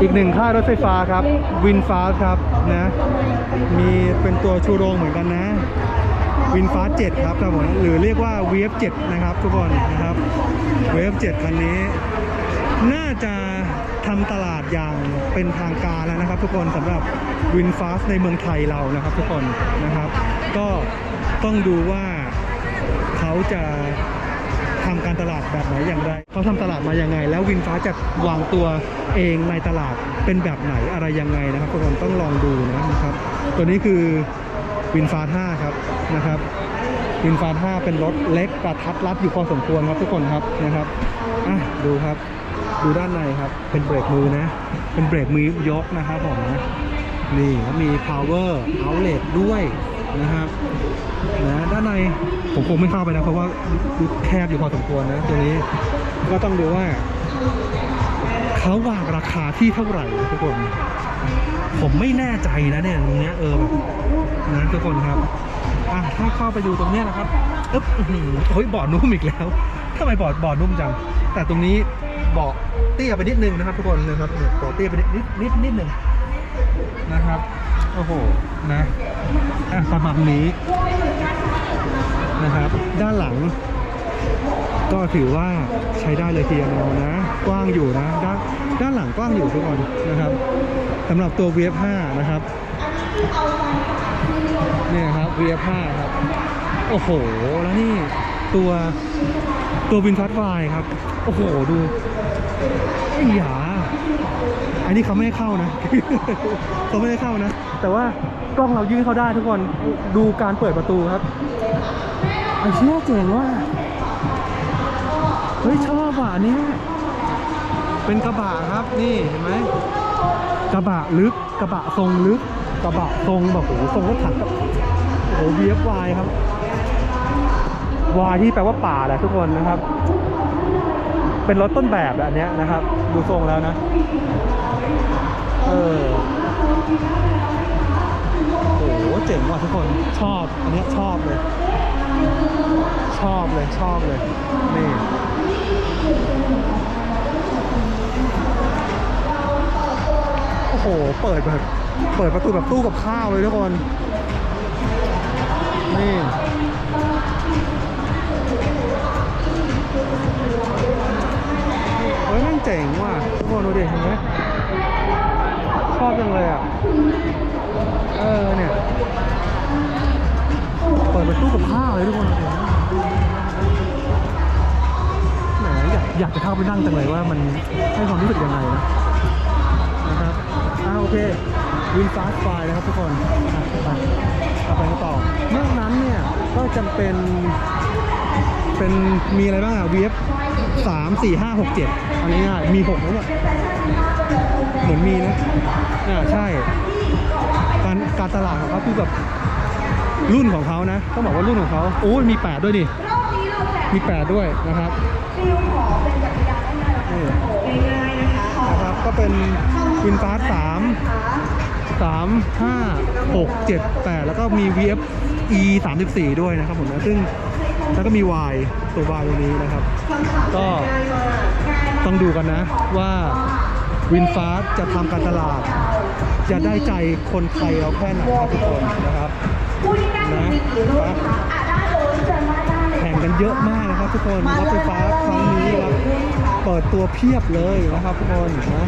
อีกหนึ่งค่ายรถไฟฟ้าครับวินฟ้าครับนะ มีเป็นตัวชูโรงเหมือนกันนะวินฟ้า7ครับครับผมหรือเรียกว่า VF7 นะครับ ทุกคนนะครับ VF7 คันนี้ น่าจะทำตลาดอย่างเป็นทางการแล้วนะครับ ทุกคนสำหรับวินฟ้าในเมืองไทยเรานะครับ ทุกคนนะครับ ก็ต้องดูว่าเขาจะ ทำการตลาดแบบไหนอย่างไรเขาทำตลาดมายังไง แล้ววินฟ้าจะวางตัวเองในตลาดเป็นแบบไหนอะไรยังไงนะครับทุกคนต้องลองดูนะครับ ตัวนี้คือวินฟ้า5ครับนะครับวินฟ้า5เป็นรถเล็กกระทัดรัดอยู่พอสมควรครับทุกคนครับนะครับอะดูครับดูด้านในครับ เป็นเบรกมือนะ เป็นเบรกมือยกนะครับผมนะนี่มี power outlet ด้วยนะครับ ด้านในผมคงไม่เข้าไปนะ เพราะว่าแคบอยู่พอสมควรนะตัวนี้ก็ต้องดูว่าเขาวางราคาที่เท่าไหร่ทุกคน ผมไม่แน่ใจนะเนี่ยตรงเนี้ยเออแบบนะทุกคนครับอะถ้าเข้าไปดูตรงเนี้ยนะครับอึ๊บโอ้ยบอดนุ่มอีกแล้วทำไมบอร์ดบอดนุ่มจัง แต่ตรงนี้เบาะเตี้ยไปนิดนึงนะครับ ทุกคนนะครับเนี่ยเบาะเตี้ยไปนิดนิดนิดนิดนึงนะครับโอ้โหนะอะประมาณนี้ นะครับ ด้านหลัง ก็ถือว่าใช้ได้เลยทีเดียวนะ กว้างอยู่นะ ด้านด้านหลังกว้างอยู่ทุกคนนะครับสำหรับตัว VF5 นะครับเนี่ยครับ VF5 ครับ โอ้โห แล้วนี่ตัวตัววินทัศวายครับ โอ้โห ดูไอ้หยาอันนี้เขาไม่ให้เข้านะ เขาไม่ให้เข้านะ แต่ว่ากล้องเรายื่นเข้าได้ทุกคน ดูการเปิดประตูครับ อ้เชี่ยเจ๋งว่ะเฮ้ยชอบอะอันเนี้ยเป็นกระบะครับนี่เห็นไหมกระบะลึกกระบะทรงลึก กระบะทรงแบบโอ้โหทรงรถถังกับโอ้โห VFY ครับ Y ที่แปลว่าป่าแหละทุกคนนะครับ เป็นรถต้นแบบแบบนี้นะครับ ดูทรงแล้วนะ เออโอ้โหเจ๋งว่ะทุกคนชอบอันนี้ชอบเลย ชอบเลยชอบเลย นี่โอ้โห เปิดแบบเปิดประตูแบบตู้กับข้าวเลยทุกคน นี่เฮ้ยม่งเจ๋งว่ะทุกคนดูดิเห็นไหมชอบจังเลยอะ เออเนี่ย เปิดป็นตู้กับข้าวเลยทุกคน เข้าไปนั่งจังเลยว่ามันให้ความรู้สึกยังไงนะนะครับอ่าโอเควินฟาสไฟนะครับทุกคนอะไปเอาไปกันต่อนอกนั้นเนี่ยก็จำเป็นเป็นมีอะไรบ้างอะ VF สามสี่ห้าหกเจ็ดอันนี้ง่ายมีหกไหมเนี่ยเหมือนมีนะอ่าใช่ การการตลาดของเขาคือแบบรุ่นของเขานะต้องบอกว่ารุ่นของเขาโอ้ยมี8ด้วยดิ มี8ด้วยนะครับนี่นะครับ ก็เป็นวินฟาสสามสามห้าหกเจ็ดแปดแล้วก็มี VF E 34ด้วยนะครับผมนะซึ่งแล้วก็มี Y ตัว Y ตัวนี้นะครับ ก็ต้องดูกันนะว่าวินฟาสจะทำการตลาด จะได้ใจคนไทยเราแค่ไหนครับทุกคนนะครับนะแข่ง กันเยอะมากนะครับทุกคนรถไฟฟ้าครั้งนี้ครับเปิดตัวเพียบเลยนะครับทุกคนนะ